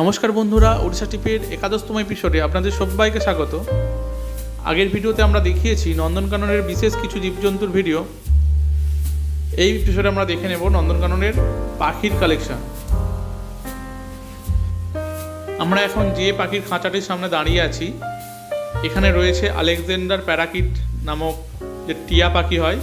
নমস্কার বন্ধুরা, ওড়িশা টিপের একাদশতম এপিসোডে আপনাদের সবাইকে স্বাগত। আগের ভিডিওতে আমরা দেখিয়েছি নন্দনকাননের বিশেষ কিছু জীবজন্তুর ভিডিও এই এপিসোডে আমরা দেখে নেব নন্দনকাননের পাখির কালেকশন আমরা এখন যে পাখির খাঁচাটির সামনে দাঁড়িয়ে আছি, এখানে রয়েছে আলেকজান্ডার প্যারাকিট নামক যে টিয়া পাখি হয়,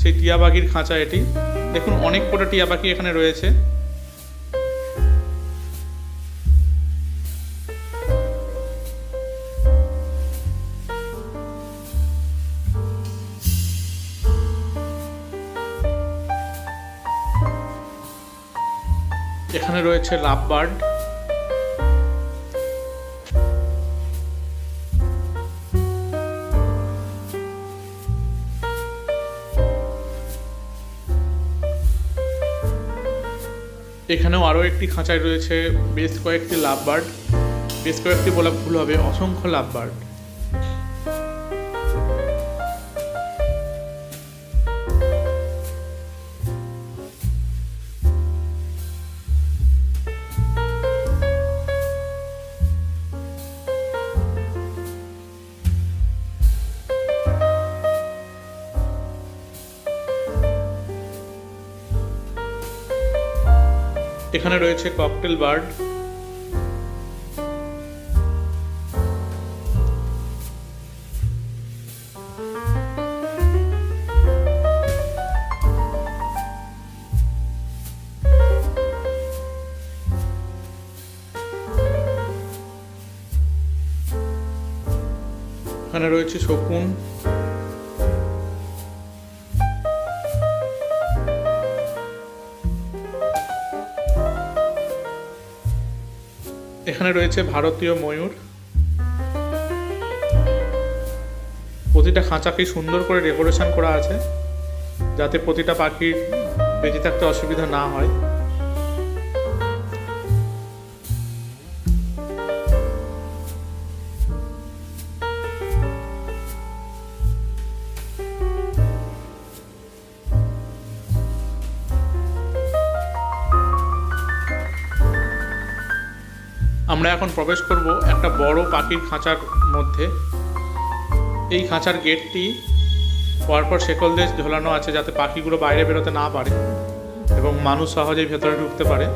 সেই টিয়া পাখির খাঁচা এটি। দেখুন, অনেক কটা টিয়া পাখি এখানে রয়েছে। এখানে রয়েছে লাভ বার্ড। এখানেও আরও একটি খাঁচায় রয়েছে বেশ কয়েকটি লাভ বার্ড। বেশ কয়েকটি বলা ভুল হবে, অসংখ্য লাভ বার্ড। এখানে রয়েছে ককটেল বার্ড এখানে রয়েছে শকুন। এখানে রয়েছে ভারতীয় ময়ূর। প্রতিটা খাঁচাকে সুন্দর করে ডেকোরেশন করা আছে, যাতে প্রতিটা পাখির বেঁচে থাকতে অসুবিধা না হয়। আমরা এখন প্রবেশ করব একটা বড় পাখির খাঁচার মধ্যে। এই খাঁচার গেটটি পরপর শেকল দিয়ে ঝোলানো আছে যাতে পাখিগুলো বাইরে বেরোতে না পারে এবং মানুষ সহজেই ভেতরে ঢুকতে পারে।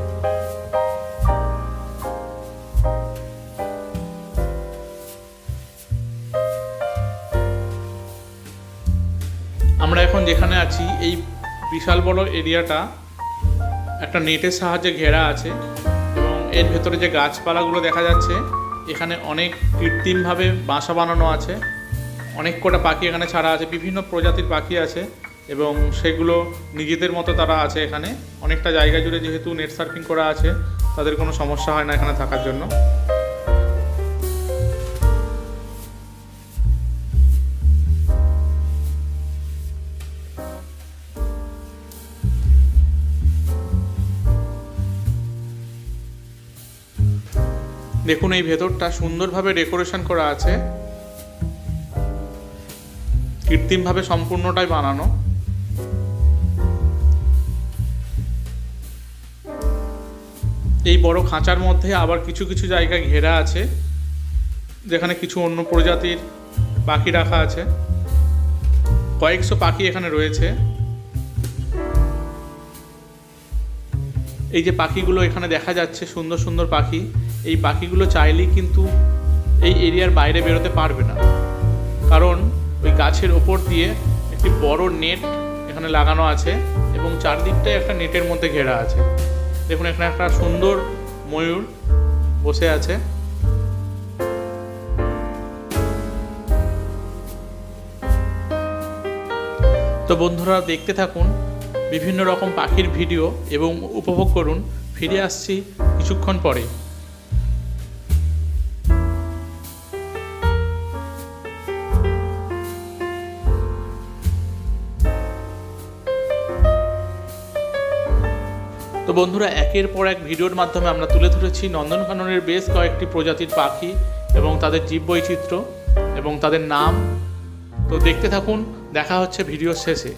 আমরা এখন যেখানে আছি, এই বিশাল বড় এরিয়াটা একটা নেটের সাহায্যে ঘেরা আছে। এর ভেতরে যে গাছপালাগুলো দেখা যাচ্ছে, এখানে অনেক কৃত্রিমভাবে বাসা বানানো আছে। অনেক কটা পাখি এখানে ছাড়া আছে, বিভিন্ন প্রজাতির পাখি আছে এবং সেগুলো নিজেদের মতো তারা আছে এখানে। অনেকটা জায়গা জুড়ে যেহেতু নেট সার্ফিং করা আছে, তাদের কোনো সমস্যা হয় না এখানে থাকার জন্য। দেখুন, এই ভেতরটা সুন্দরভাবে ডেকোরেশন করা আছে। কৃত্রিমভাবে সম্পূর্ণটাই বানানো। এই বড় খাঁচার মধ্যে আবার কিছু কিছু জায়গায় ঘেরা আছে, যেখানে কিছু অন্য প্রজাতির পাখি রাখা আছে। কয়েকশো পাখি এখানে রয়েছে। এই যে পাখিগুলো এখানে দেখা যাচ্ছে, সুন্দর সুন্দর পাখি। এই পাখিগুলো চাইলেই কিন্তু এই এরিয়ার বাইরে বেরোতে পারবে না। কারণ ওই গাছের ওপর দিয়ে একটি বড় নেট এখানে লাগানো আছে এবং চারদিকটাই একটা নেটের মধ্যে ঘেরা আছে। দেখুন, এখানে একটা সুন্দর ময়ূর বসে আছে। তো বন্ধুরা, দেখতে থাকুন, বিভিন্ন রকম পাখির ভিডিও এবং উপভোগ করুন। ফিরে আসছি কিছুক্ষণ পরে। তো বন্ধুরা, একের পর এক ভিডিওর মাধ্যমে আমরা তুলে ধরেছি নন্দনকাননের বেশ কয়েকটি প্রজাতির পাখি এবং তাদের জীববৈচিত্র্য এবং তাদের নাম। তো দেখতে থাকুন, দেখা হচ্ছে ভিডিওর শেষে।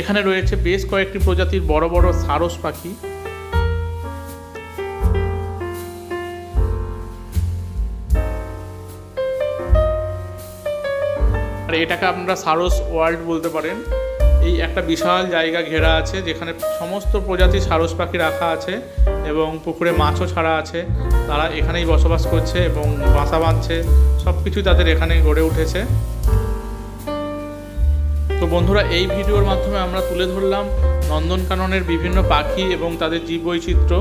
এখানে রয়েছে বেশ কয়েকটি প্রজাতির বড় বড় সারস পাখি। আর এটাকে আপনারা সারস ওয়ার্ল্ড বলতে পারেন। এই একটা বিশাল জায়গা ঘেরা আছে, যেখানে সমস্ত প্রজাতির সারস পাখি রাখা আছে এবং পুকুরে মাছও ছাড়া আছে। তারা এখানেই বসবাস করছে এবং বাসা বাঁধছে সব কিছুই তাদের এখানে গড়ে উঠেছে। তো বন্ধুরা, এই ভিডিওর মাধ্যমে আমরা তুলে ধরলাম নন্দনকাননের বিভিন্ন পাখি এবং তাদের জীববৈচিত্র্য।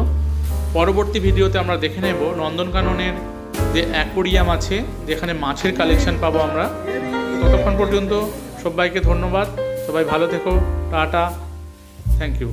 পরবর্তী ভিডিওতে আমরা দেখে নেব নন্দনকাননের যে অ্যাকোরিয়াম আছে, যেখানে মাছের কালেকশন পাবো আমরা। ততক্ষণ পর্যন্ত সবাইকে ধন্যবাদ। সবাই ভালো থেকো। টাটা। Thank you.